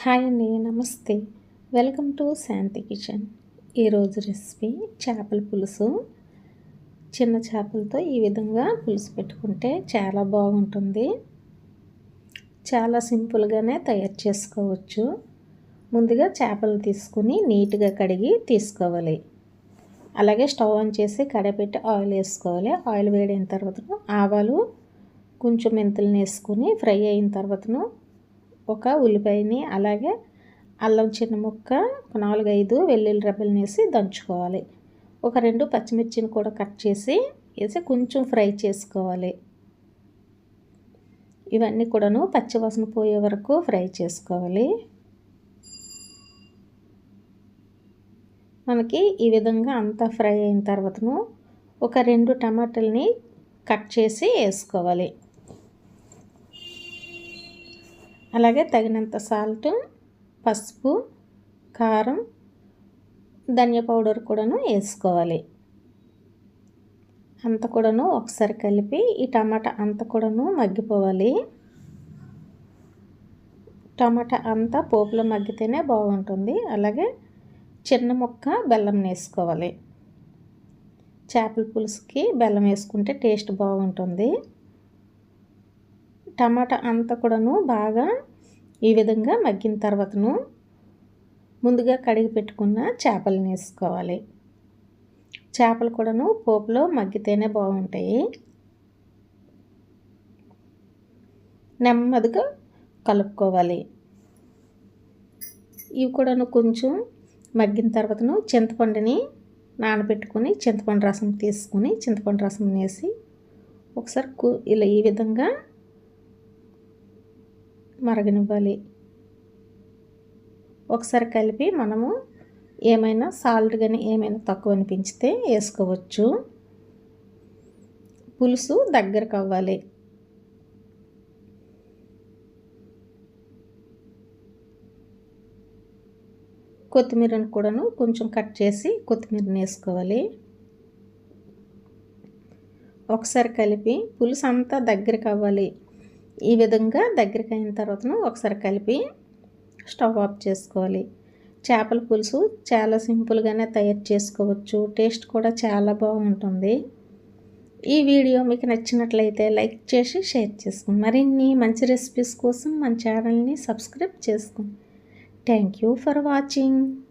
Hi అండి నమస్తే. Welcome to Shanti kitchen. ఈరోజు రెసిపీ చేపల పులుసు. చిన్న చేపలతో ఈ విధంగా పులుసు పెట్టుకుంటే చాలా బాగుంటుంది. చాలా సింపుల్గానే తయారు చేసుకోవచ్చు. ముందుగా చేపలు తీసుకుని నీట్గా కడిగి తీసుకోవాలి. అలాగే స్టవ్ ఆన్ చేసి కడపెట్టి ఆయిల్ వేసుకోవాలి. ఆయిల్ వేడైన తర్వాత ఆవాలు కొంచెం మెంతులను వేసుకుని ఫ్రై అయిన తర్వాతను ఒక ఉల్లిపాయని అలాగే అల్లం చిన్న ముక్క ఒక నాలుగైదు వెల్లుల్లి రెబ్బలు వేసి దంచుకోవాలి. ఒక రెండు పచ్చిమిర్చిని కూడా కట్ చేసి వేసి కొంచెం ఫ్రై చేసుకోవాలి. ఇవన్నీ కూడాను పచ్చివాసన పోయే వరకు ఫ్రై చేసుకోవాలి. మనకి ఈ విధంగా అంతా ఫ్రై అయిన తర్వాతను ఒక రెండు టమాటాలని కట్ చేసి వేసుకోవాలి. అలాగే తగినంత సాల్ట్ పసుపు కారం ధనియా పౌడర్ కూడాను వేసుకోవాలి. అంత కూడాను ఒకసారి కలిపి ఈ టమాటా అంత కూడాను మగ్గిపోవాలి. టమాటా అంతా పోపులో మగ్గితేనే బాగుంటుంది. అలాగే చిన్న ముక్క బెల్లం వేసుకోవాలి. చేపల పులుసుకి బెల్లం వేసుకుంటే టేస్ట్ బాగుంటుంది. టమాటా అంతా కూడాను బాగా ఈ విధంగా మగ్గిన తర్వాతను ముందుగా కడిగి పెట్టుకున్న చేపలను వేసుకోవాలి. చేపలు కూడాను పోపులో మగ్గితేనే బాగుంటాయి. నెమ్మదిగా కలుపుకోవాలి. ఇవి కూడాను కొంచెం మగ్గిన తర్వాతను చింతపండుని నానబెట్టుకొని చింతపండు రసం తీసుకుని చింతపండు రసం వేసి ఒకసారి ఇలా ఈ విధంగా మరగనివ్వాలి. ఒకసారి కలిపి మనము ఏమైనా సాల్ట్ కానీ ఏమైనా తక్కువ అనిపించితే వేసుకోవచ్చు. పులుసు దగ్గరకు అవ్వాలి. కొత్తిమీరను కూడాను కొంచెం కట్ చేసి కొత్తిమీరని వేసుకోవాలి. ఒకసారి కలిపి పులుసు అంతా దగ్గరకు అవ్వాలి. ఈ విధంగా దగ్గరికి అయిన తర్వాత ఒకసారి కలిపి స్టవ్ ఆఫ్ చేసుకోవాలి. చేపల పులుసు చాలా సింపుల్గానే తయారు చేసుకోవచ్చు. టేస్ట్ కూడా చాలా బాగుంటుంది. ఈ వీడియో మీకు నచ్చినట్లయితే లైక్ చేసి షేర్ చేసుకోండి. మరిన్ని మంచి రెసిపీస్ కోసం మన ఛానల్ని సబ్స్క్రైబ్ చేసుకోండి. Thank you for watching.